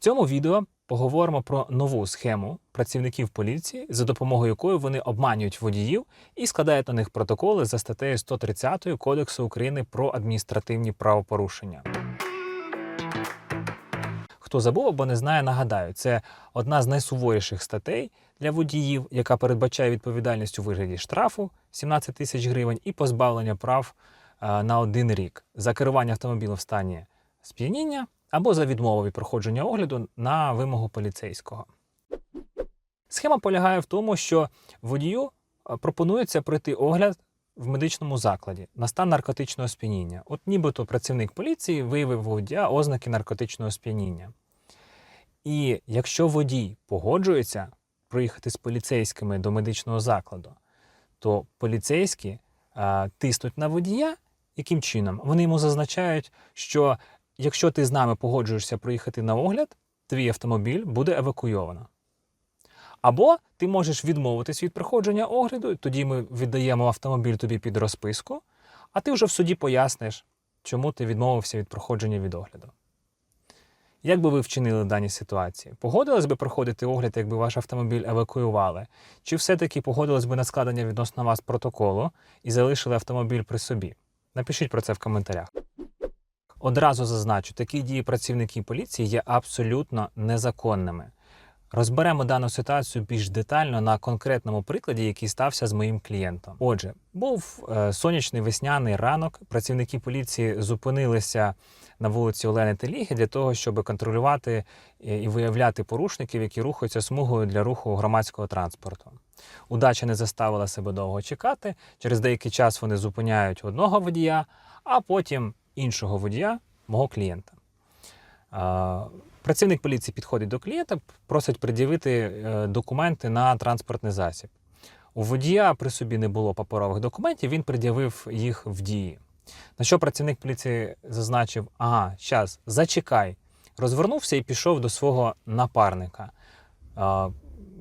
цьому відео поговоримо про нову схему працівників поліції, за допомогою якої вони обманюють водіїв і складають на них протоколи за статтею 130 Кодексу України про адміністративні правопорушення. Хто забув або не знає, нагадаю, це одна з найсуворіших статей для водіїв, яка передбачає відповідальність у вигляді штрафу 17 тисяч гривень і позбавлення прав е, на один рік за керування автомобілем в стані сп'яніння або за відмову від проходження огляду на вимогу поліцейського. Схема полягає в тому, що водію е, пропонується пройти огляд в медичному закладі на стан наркотичного сп'яніння. От нібито працівник поліції виявив водія ознаки наркотичного сп'яніння. І якщо водій погоджується проїхати з поліцейськими до медичного закладу, то поліцейські а, тиснуть на водія. Яким чином? Вони йому зазначають, що якщо ти з нами погоджуєшся проїхати на огляд, твій автомобіль буде евакуйовано. Або ти можеш відмовитись від проходження огляду, тоді ми віддаємо автомобіль тобі під розписку, а ти вже в суді поясниш, чому ти відмовився від проходження від огляду. Як би ви вчинили в даній ситуації? Погодились би проходити огляд, якби ваш автомобіль евакуювали? Чи все-таки погодились би на складення відносно вас протоколу і залишили автомобіль при собі? Напишіть про це в коментарях. Одразу зазначу, такі дії працівників поліції є абсолютно незаконними. Розберемо дану ситуацію більш детально на конкретному прикладі, який стався з моїм клієнтом. Отже, був е, сонячний весняний ранок. Працівники поліції зупинилися на вулиці Олени Теліги для того, щоб контролювати е, і виявляти порушників, які рухаються смугою для руху громадського транспорту. Удача не заставила себе довго чекати. Через деякий час вони зупиняють одного водія, а потім іншого водія, мого клієнта. Працівник поліції підходить до клієнта, просить пред'явити е, документи на транспортний засіб. У водія при собі не було паперових документів, він пред'явив їх в дії. На що працівник поліції зазначив: ага, щас, зачекай. Розвернувся і пішов до свого напарника.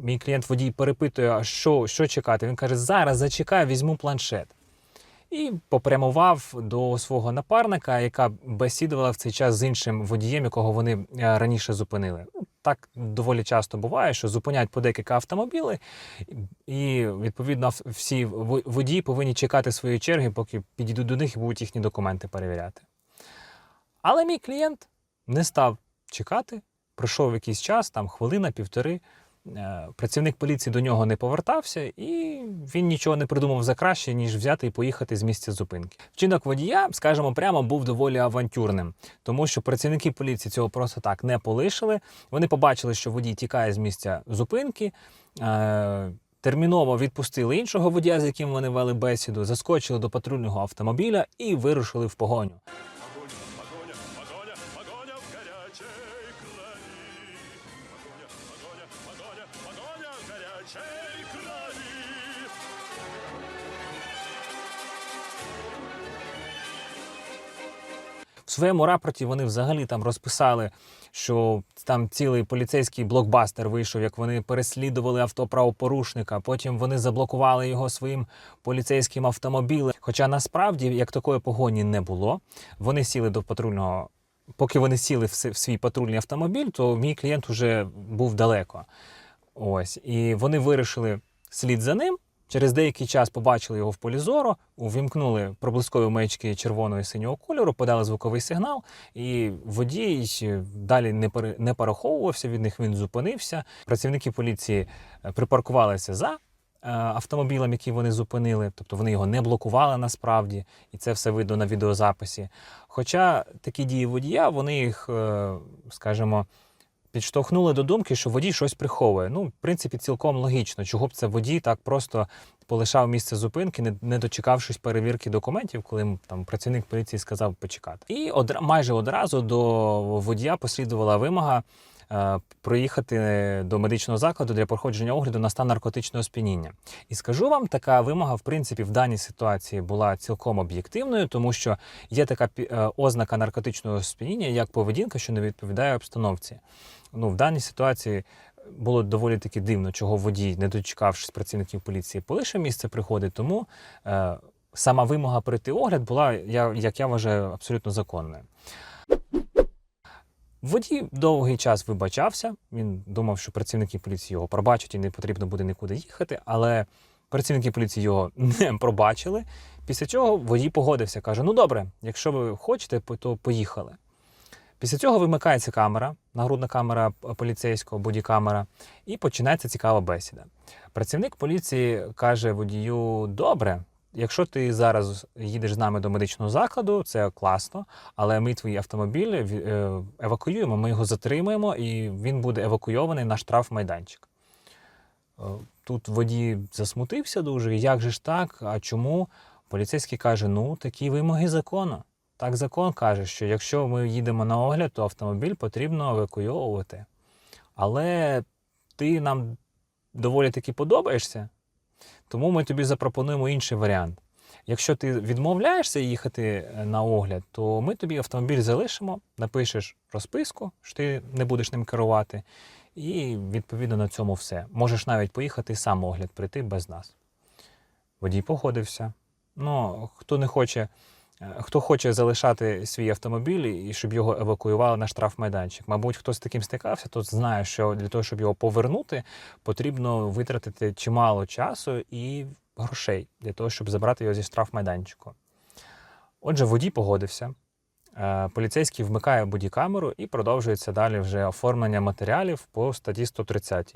Мій клієнт водій перепитує, а що, що чекати? Він каже: зараз зачекай, візьму планшет. І попрямував до свого напарника, яка бесідувала в цей час з іншим водієм, якого вони е, раніше зупинили. Ну, Так доволі часто буває, що зупиняють по декілька автомобілів, і відповідно всі водії повинні чекати своєї черги, поки підійдуть до них і будуть їхні документи перевіряти. Але мій клієнт не став чекати. Пройшов якийсь час, там хвилина, півтори. Е, Працівник поліції до нього не повертався, і він нічого не придумав за краще, ніж взяти і поїхати з місця зупинки. Вчинок водія, скажімо прямо, був доволі авантюрним, тому що працівники поліції цього просто так не полишили. Вони побачили, що водій тікає з місця зупинки. е, Терміново відпустили іншого водія, з яким вони вели бесіду, заскочили до патрульного автомобіля і вирушили в погоню. В своєму рапорті вони взагалі там розписали, що там цілий поліцейський блокбастер вийшов, як вони переслідували авто правопорушника. Потім вони заблокували його своїм поліцейським автомобілем. Хоча насправді як такої погоні не було. Вони сіли до патрульного. Поки вони сіли в свій патрульний автомобіль, то мій клієнт вже був далеко. Ось і вони вирішили слід за ним. Через деякий час побачили його в полі зору, увімкнули проблискові маячки червоного і синього кольору, подали звуковий сигнал, і водій е, далі не не переховувався від них. Він зупинився. Працівники поліції е, припаркувалися за е, автомобілем, який вони зупинили, тобто вони його не блокували насправді, і це все видно на відеозаписі. Хоча такі дії водія, вони їх, скажімо, підштовхнули до думки, що водій щось приховує. Ну, в принципі, цілком логічно, чого б це водій так просто полишав місце зупинки, не, не дочекавшись перевірки документів, коли там працівник поліції сказав почекати. І одра, майже одразу до водія послідувала вимога. Е, Проїхати до медичного закладу для проходження огляду на стан наркотичного сп'яніння. І скажу вам, така вимога, в принципі, в даній ситуації була цілком об'єктивною, тому що є така е, ознака наркотичного сп'яніння, як поведінка, що не відповідає обстановці. Ну, в даній ситуації було доволі таки дивно, чого водій, не дочекавшись працівників поліції, полишив місце приходить. Тому е, сама вимога пройти огляд була, я, як я вважаю, абсолютно законною. Водій довгий час вибачався. Він думав, що працівники поліції його пробачать і не потрібно буде нікуди їхати, але працівники поліції його не пробачили. Після чого водій погодився, каже: Ну добре, якщо ви хочете, то поїхали. Після цього вимикається камера, нагрудна камера поліцейського, бодікамера, і починається цікава бесіда. Працівник поліції каже водію: Добре, якщо ти зараз їдеш з нами до медичного закладу, це класно, але ми твій автомобіль е, евакуюємо, ми його затримуємо, і він буде евакуйований на штрафмайданчик. Е, Тут водій засмутився дуже. Як же ж так? А чому? Поліцейський каже: ну, такі вимоги закону. Так закон каже, що якщо ми їдемо на огляд, то автомобіль потрібно евакуйовувати. Але ти нам доволі таки подобаєшся, тому ми тобі запропонуємо інший варіант. Якщо ти відмовляєшся їхати е, на огляд, то ми тобі автомобіль залишимо, напишеш розписку, що ти не будеш ним керувати, і відповідно на цьому все. Можеш навіть поїхати сам огляд прийти без нас. Водій погодився. Ну, хто не хоче, хто хоче залишати свій автомобіль і щоб його евакуювали на штрафмайданчик. Мабуть, хтось з таким стикався, то знає, що для того, щоб його повернути, потрібно витратити чимало часу і грошей для того, щоб забрати його зі штрафмайданчику. Отже, водій погодився. Е, Поліцейський вмикає бодікамеру і продовжується далі вже оформлення матеріалів по статті 130.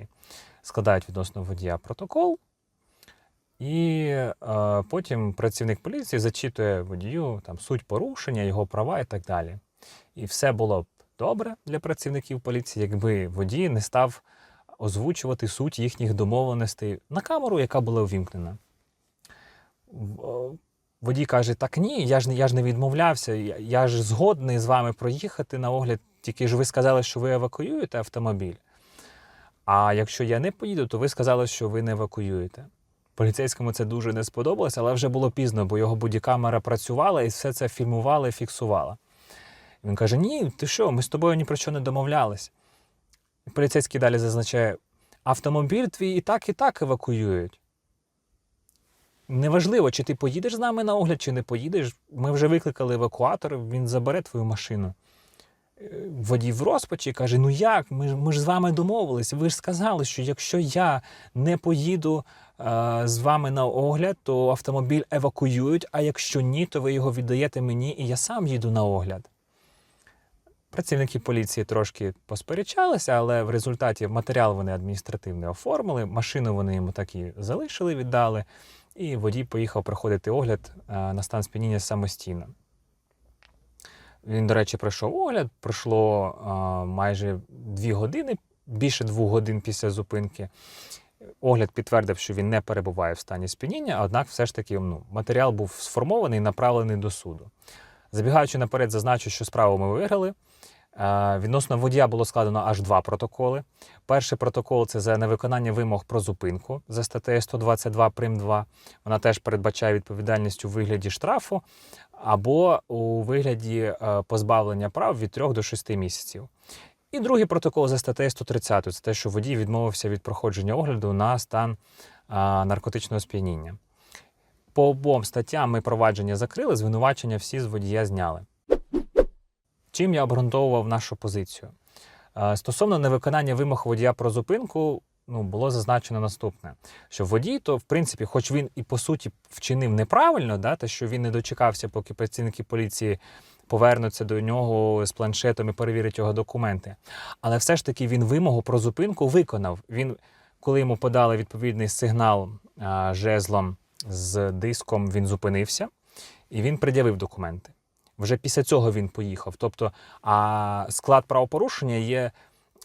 Складають відносно водія протокол, і е, потім працівник поліції зачитує водію там, суть порушення, його права і так далі. І все було б добре для працівників поліції, якби водій не став озвучувати суть їхніх домовленостей на камеру, яка була увімкнена. Водій каже: так ні, я ж, я ж не відмовлявся, я, я ж згодний з вами проїхати на огляд, тільки ж ви сказали, що ви евакуюєте автомобіль. А якщо я не поїду, то ви сказали, що ви не евакуюєте. Поліцейському це дуже не сподобалося, але вже було пізно, бо його бодікамера працювала і все це фільмувала і фіксувала. Він каже: Ні, ти що, ми з тобою ні про що не домовлялись. Поліцейський далі зазначає: автомобіль твій і так, і так евакуюють. Неважливо, чи ти поїдеш з нами на огляд, чи не поїдеш. Ми вже викликали евакуатор, він забере твою машину. Е, Водій в розпачі каже: Ну як? Ми, ж- ми ж з вами домовились. Ви ж сказали, що якщо я не поїду з вами на огляд, то автомобіль евакуюють, а якщо ні, то ви його віддаєте мені, і я сам їду на огляд. Працівники поліції трошки посперечалися, але в результаті матеріал вони адміністративний оформили, машину вони йому так і залишили, віддали, і водій поїхав проходити огляд е, на стан сп'яніння самостійно. Він, до речі, пройшов огляд, пройшло е, майже дві години, більше двох годин після зупинки. Огляд підтвердив, що він не перебуває в стані сп'яніння, однак все ж таки ну, матеріал був сформований і направлений до суду. Забігаючи наперед, зазначу, що справу ми виграли. Е, Відносно водія було складено аж два протоколи. Перший протокол це за невиконання вимог про зупинку за статтею 122 прим 2. Вона теж передбачає відповідальність у вигляді штрафу або у вигляді е, позбавлення прав від 3 до 6 місяців. І другий протокол за статтею 130 це те, що водій відмовився від проходження огляду на стан е, наркотичного сп'яніння. По обом статтям ми провадження закрили, звинувачення всі з водія зняли. Чим я обґрунтовував нашу позицію? Стосовно невиконання вимог водія про зупинку, ну, було зазначено наступне: що водій, то в принципі, хоч він і по суті вчинив неправильно, да, те, що він не дочекався, поки працівники поліції повернуться до нього з планшетом і перевірять його документи. Але все ж таки він вимогу про зупинку виконав. Він, коли йому подали відповідний сигнал а, жезлом з диском, він зупинився і він пред'явив документи. Вже після цього він поїхав. Тобто, а склад правопорушення є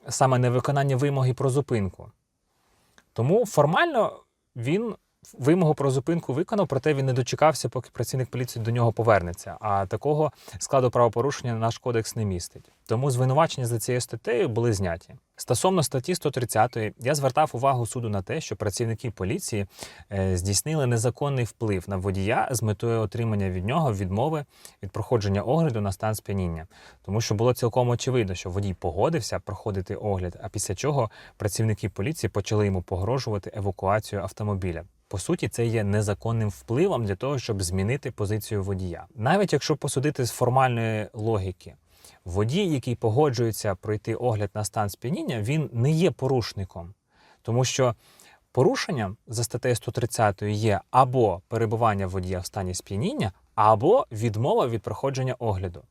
саме невиконання вимоги про зупинку. Тому формально він вимогу про зупинку виконав, проте він не дочекався, поки працівник поліції до нього повернеться. А такого складу правопорушення наш кодекс не містить. Тому звинувачення за цією статтею були зняті. Стосовно статті 130 я звертав увагу суду на те, що працівники поліції е, здійснили незаконний вплив на водія з метою отримання від нього відмови від проходження огляду на стан сп'яніння. Тому що було цілком очевидно, що водій погодився проходити огляд, а після чого працівники поліції почали йому погрожувати евакуацією автомобіля. По суті, це є незаконним впливом для того, щоб змінити позицію водія. Навіть якщо посудити з формальної логіки, водій, який погоджується пройти огляд на стан сп'яніння, він не є порушником, тому що порушенням за статтею 130 є або перебування водія в стані сп'яніння, або відмова від проходження огляду.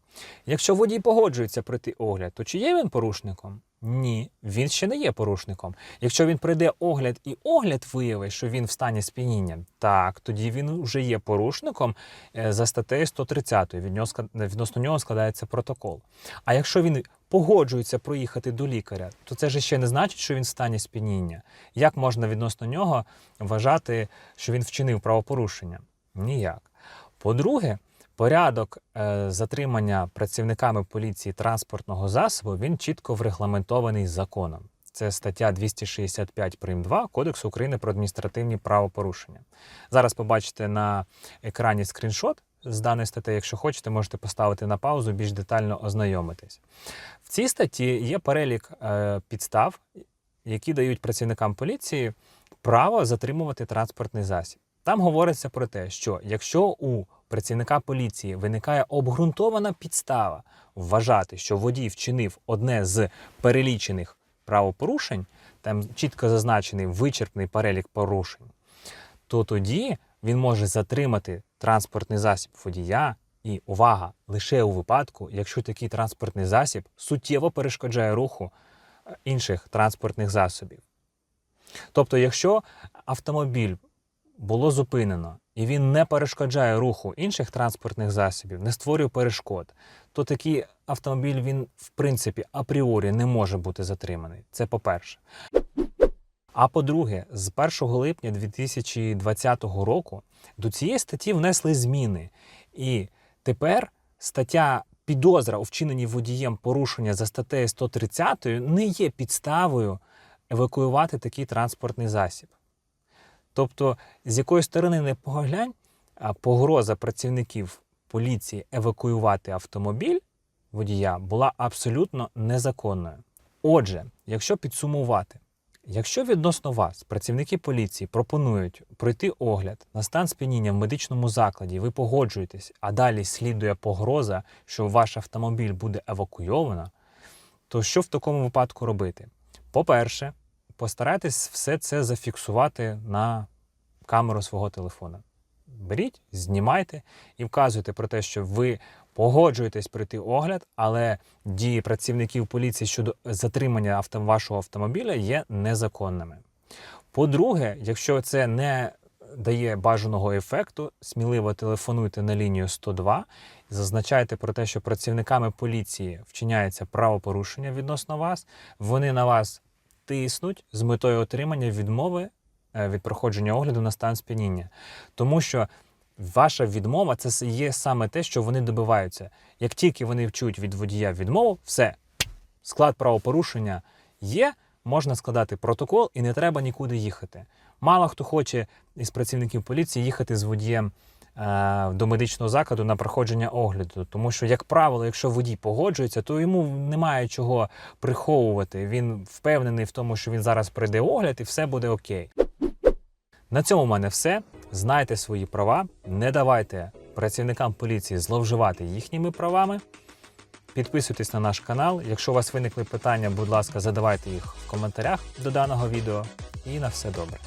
Якщо водій погоджується пройти огляд, то чи є він порушником? Ні, він ще не є порушником. Якщо він пройде огляд і огляд виявить, що він в стані сп'яніння, так, тоді він вже є порушником е, за статтею 130. Від нього, склад- відносно нього складається протокол. А якщо він погоджується проїхати до лікаря, то це ж ще не значить, що він в стані сп'яніння. Як можна відносно нього вважати, що він вчинив правопорушення? Ніяк. По-друге, порядок е, затримання працівниками поліції транспортного засобу він чітко врегламентований законом. Це стаття 265 прим. 2 Кодексу України про адміністративні правопорушення. Зараз побачите на екрані скріншот з даної статті. Якщо хочете, можете поставити на паузу, більш детально ознайомитись. В цій статті є перелік е, підстав, які дають працівникам поліції право затримувати транспортний засіб. Там говориться про те, що якщо у працівника поліції виникає обґрунтована підстава вважати, що водій вчинив одне з перелічених правопорушень, там чітко зазначений вичерпний перелік порушень, то тоді він може затримати транспортний засіб водія. І увага, лише у випадку, якщо такий транспортний засіб суттєво перешкоджає руху е, інших транспортних засобів. Тобто, якщо автомобіль було зупинено і він не перешкоджає руху інших транспортних засобів, не створює перешкод, то такий автомобіль він в принципі апріорі не може бути затриманий. Це по-перше. А по-друге, з 1 липня 2020 року до цієї статті внесли зміни. І тепер стаття підозра у вчиненні водієм порушення за статтею 130 не є підставою евакуювати такий транспортний засіб. Тобто, з якої сторони не поглянь, а погроза працівників поліції евакуювати автомобіль водія була абсолютно незаконною. Отже, якщо підсумувати, якщо відносно вас працівники поліції пропонують пройти огляд на стан сп'яніння в медичному закладі, ви погоджуєтесь, а далі слідує погроза, що ваш автомобіль буде евакуйовано, то що в такому випадку робити? По-перше, постарайтесь все це зафіксувати на камеру свого телефона. Беріть, знімайте і вказуйте про те, що ви погоджуєтесь пройти огляд, але дії працівників поліції щодо затримання авто, вашого автомобіля є незаконними. По-друге, якщо це не дає бажаного ефекту, сміливо телефонуйте на лінію 102 зазначайте про те, що працівниками поліції вчиняється правопорушення відносно вас, вони на вас тиснуть з метою отримання відмови е, від проходження огляду на стан сп'яніння. Тому що ваша відмова це є саме те, що вони добиваються. Як тільки вони вчують від водія відмову, все, склад правопорушення є, можна складати протокол і не треба нікуди їхати. Мало хто хоче із працівників поліції їхати з водієм до медичного закладу на проходження огляду. Тому що, як правило, якщо водій погоджується, то йому немає чого приховувати. Він впевнений в тому, що він зараз пройде огляд і все буде окей. На цьому в мене все. Знайте свої права, не давайте працівникам поліції зловживати їхніми правами. Підписуйтесь на наш канал. Якщо у вас виникли питання, будь ласка, задавайте їх в коментарях до даного відео. І на все добре.